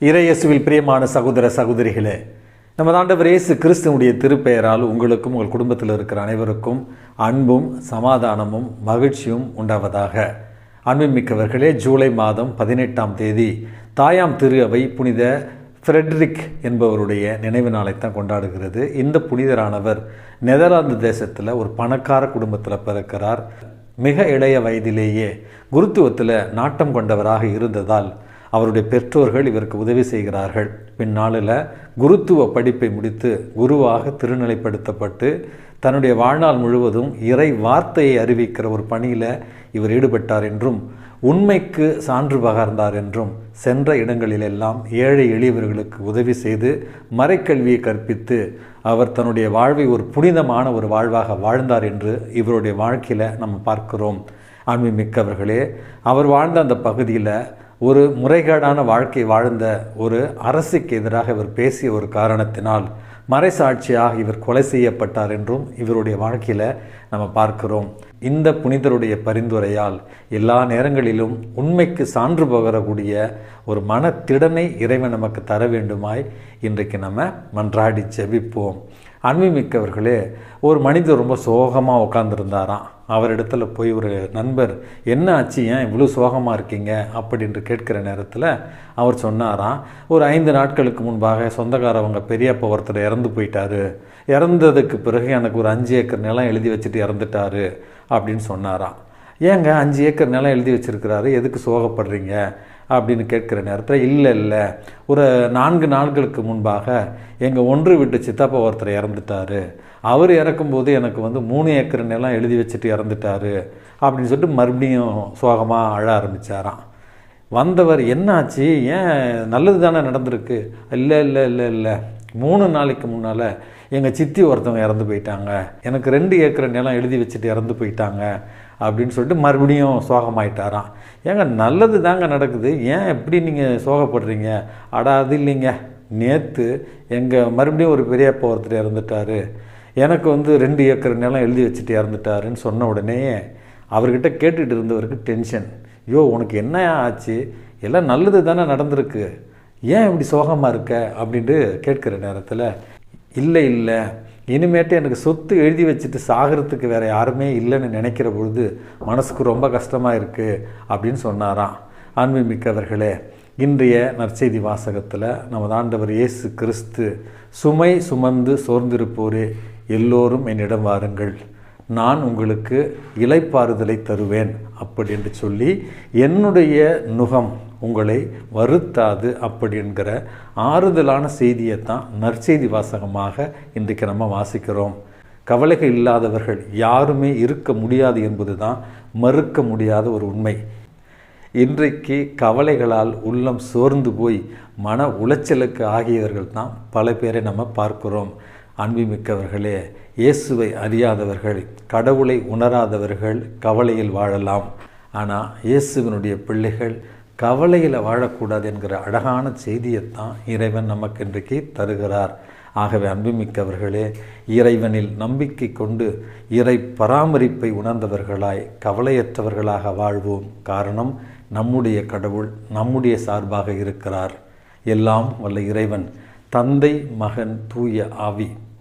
இறையேசுவில் பிரியமான சகோதர சகோதரிகளே நம்ம ஆண்டவர் இயேசு கிறிஸ்துவனுடைய திருப்பெயரால் உங்களுக்கும் உங்கள் குடும்பத்தில் இருக்கிற அனைவருக்கும் அன்பும் சமாதானமும் மகிழ்ச்சியும் உண்டாவதாக. அன்புமிக்கவர்களே ஜூலை மாதம் பதினெட்டாம் தேதி தாயாம் திரு அவை புனித ஃப்ரெட்ரிக் என்பவருடைய நினைவு நாளைத்தான் கொண்டாடுகிறது. இந்த புனிதரானவர் நெதர்லாந்து தேசத்தில் ஒரு பணக்கார குடும்பத்தில் பிறக்கிறார். மிக இளைய வயதிலேயே குருத்துவத்தில் நாட்டம் கொண்டவராக இருந்ததால் அவருடைய பெற்றோர்கள் இவருக்கு உதவி செய்கிறார்கள். பின்னாளில் குருத்துவ படிப்பை முடித்து குருவாக திருநிலைப்படுத்தப்பட்டு தன்னுடைய வாழ்நாள் முழுவதும் இறை வார்த்தையை அறிவிக்கிற ஒரு பணியில் இவர் ஈடுபட்டார் என்றும் உண்மைக்கு சான்று பகர்ந்தார் என்றும் சென்ற இடங்களிலெல்லாம் ஏழை எளியவர்களுக்கு உதவி செய்து மறைக்கல்வியை கற்பித்து அவர் தன்னுடைய வாழ்வை ஒரு புனிதமான ஒரு வாழ்வாக வாழ்ந்தார் என்று இவருடைய வாழ்க்கையில் நம்ம பார்க்கிறோம். ஆண்மை மிக்கவர்களே அவர் வாழ்ந்த அந்த பகுதியில் ஒரு முறைகேடான வாழ்க்கை வாழ்ந்த ஒரு அரசுக்கு எதிராக இவர் பேசிய ஒரு காரணத்தினால் மறைசாட்சியாக இவர் கொலை செய்யப்பட்டார் என்றும் இவருடைய வாழ்க்கையில் நம்ம பார்க்கிறோம். இந்த புனிதருடைய பரிந்துரையால் எல்லா நேரங்களிலும் உண்மைக்கு சான்று பகரக்கூடிய ஒரு மனத்திடனை இறைவன் நமக்கு தர வேண்டுமாய் இன்றைக்கு நம்ம மன்றாடி ஜெபிப்போம். அன்புமிக்கவர்களே ஒரு மனிதர் ரொம்ப சோகமாக உட்காந்துருந்தாராம் அவரிடத்துல போய் ஒரு நண்பர் என்ன ஆச்சு? ஏன் இவ்வளோ சோகமாக இருக்கீங்க? அப்படின்ட்டு கேட்கிற நேரத்தில் அவர் சொன்னாராம் ஒரு ஐந்து நாட்களுக்கு முன்பாக சொந்தக்காரவங்க பெரியப்பா ஒருத்தர் இறந்து போயிட்டாரு. இறந்ததுக்கு பிறகு எனக்கு ஒரு அஞ்சு ஏக்கர் நிலம் எழுதி வச்சுட்டு இறந்துட்டாரு. அப்படின்னு சொன்னாராம். ஏங்க அஞ்சு ஏக்கர் நிலம் எழுதி வச்சுருக்கிறாரு. எதுக்கு சோகப்படுறீங்க? அப்படின்னு கேட்குற நேரத்தில் இல்லை இல்லை. ஒரு நான்கு நாட்களுக்கு முன்பாக எங்கள் ஒன்று விட்டு சித்தப்பா ஒருத்தர் இறந்துட்டாரு. அவர் இறக்கும்போது எனக்கு வந்து மூணு ஏக்கர் நிலம் எழுதி வச்சுட்டு இறந்துட்டாரு. அப்படின்னு சொல்லிட்டு மறுபடியும் சோகமாக அழ ஆரம்பித்தாராம் வந்தவர் என்னாச்சு? ஏன் நல்லது தானே நடந்திருக்கு? இல்லை இல்லை இல்லை இல்லை. மூணு நாளைக்கு முன்னால் எங்கள் சித்தி ஒருத்தவங்க இறந்து போயிட்டாங்க. எனக்கு ரெண்டு ஏக்கர் நிலம் எழுதி வச்சுட்டு இறந்து போயிட்டாங்க. அப்படின்னு சொல்லிட்டு மறுபடியும் சோகமாயிட்டாராம். ஏங்க நல்லது தாங்க நடக்குது. ஏன் எப்படி நீங்கள் சோகப்படுறீங்க? அடா அது இல்லைங்க. நேற்று எங்கள் மறுபடியும் ஒரு பெரியப்பா ஒருத்தர் இறந்துட்டார். எனக்கு வந்து ரெண்டு ஏக்கர் நிலம் எழுதி வச்சுட்டு இறந்துட்டாருன்னு சொன்ன உடனே அவர்கிட்ட கேட்டுட்டு இருந்தவருக்கு டென்ஷன். ஐயோ உனக்கு என்ன ஆச்சு? எல்லாம் நல்லது தானே நடந்திருக்கு. ஏன் இப்படி சோகமாக இருக்க? அப்படின்ட்டு கேட்குற நேரத்தில் இல்லை இல்லை. இனிமேட்டு எனக்கு சொத்து எழுதி வச்சுட்டு சாகிறதுக்கு வேறு யாருமே இல்லைன்னு நினைக்கிற பொழுது மனசுக்கு ரொம்ப கஷ்டமாக இருக்குது அப்படின்னு சொன்னாராம். ஆண்மை மிக்கவர்களே இன்றைய நற்செய்தி வாசகத்தில் நமது ஆண்டவர் இயேசு கிறிஸ்து சுமை சுமந்து சோர்ந்திருப்போரே. எல்லோரும் என்னிடம் வாருங்கள். நான் உங்களுக்கு இலைப்பாறுதலை தருவேன் அப்படி என்று சொல்லி என்னுடைய நுகம் உங்களை வருத்தாது அப்படி என்கிற ஆறுதலான செய்தியை தான் நற்செய்தி வாசகமாக இன்றைக்கு நம்ம வாசிக்கிறோம். கவலைகள் இல்லாதவர்கள் யாருமே இருக்க முடியாது என்பது தான் மறுக்க முடியாத ஒரு உண்மை. இன்றைக்கு கவலைகளால் உள்ளம் சோர்ந்து போய் மன உளைச்சலுக்கு ஆகியவர்கள் தான் பல பேரை நம்ம பார்க்கிறோம். அன்புமிக்கவர்களே இயேசுவை அறியாதவர்கள் கடவுளை உணராதவர்கள் கவலையில் வாழலாம். ஆனால் இயேசுவினுடைய பிள்ளைகள் கவலையில் வாழக்கூடாது என்கிற அழகான செய்தியைத்தான் இறைவன் நமக்கு இன்றைக்கு தருகிறார். ஆகவே அன்புமிக்கவர்களே இறைவனில் நம்பிக்கை கொண்டு இறை பராமரிப்பை உணர்ந்தவர்களாய் கவலையற்றவர்களாக வாழ்வோம். காரணம் நம்முடைய கடவுள் நம்முடைய சார்பாக இருக்கிறார். எல்லாம் வல்ல இறைவன் தந்தை மகன் தூய ஆவி